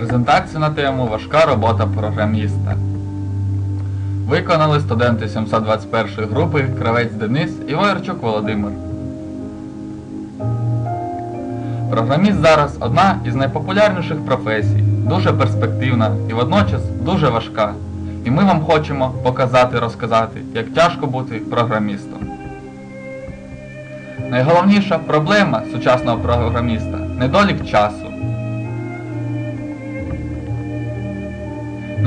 Презентацію на тему Важка робота програміста. Виконали студенти 721 групи Кравець Денис і Воярчук Володимир. Програміст зараз одна із найпопулярніших професій, дуже перспективна і водночас дуже важка. І ми вам хочемо показати, розказати, як тяжко бути програмістом. Найголовніша проблема сучасного програміста недолік часу.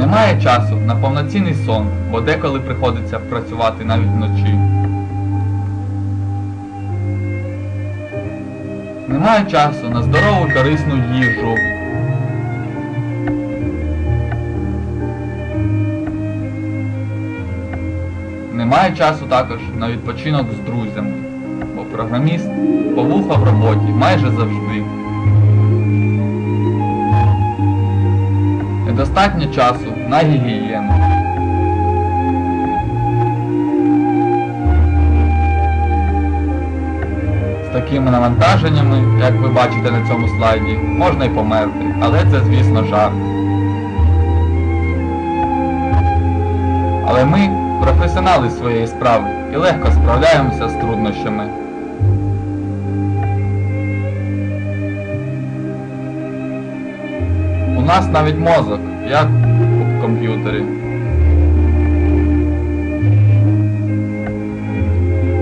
Немає часу на повноцінний сон, бо деколи приходиться працювати навіть вночі. Немає часу на здорову корисну їжу. Немає часу також на відпочинок з друзями, бо програміст повуха в роботі майже завжди. Недостатньо часу на гігієну. З такими навантаженнями, як ви бачите на цьому слайді, можна й померти, але це, звісно, жарт. Але ми професіонали своєї справи і легко справляємося з труднощами. Нас навіть мозок, як у комп'ютері.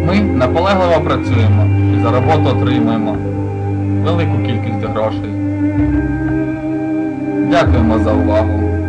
Ми наполегливо працюємо і за роботу отримуємо велику кількість грошей. Дякуємо за увагу.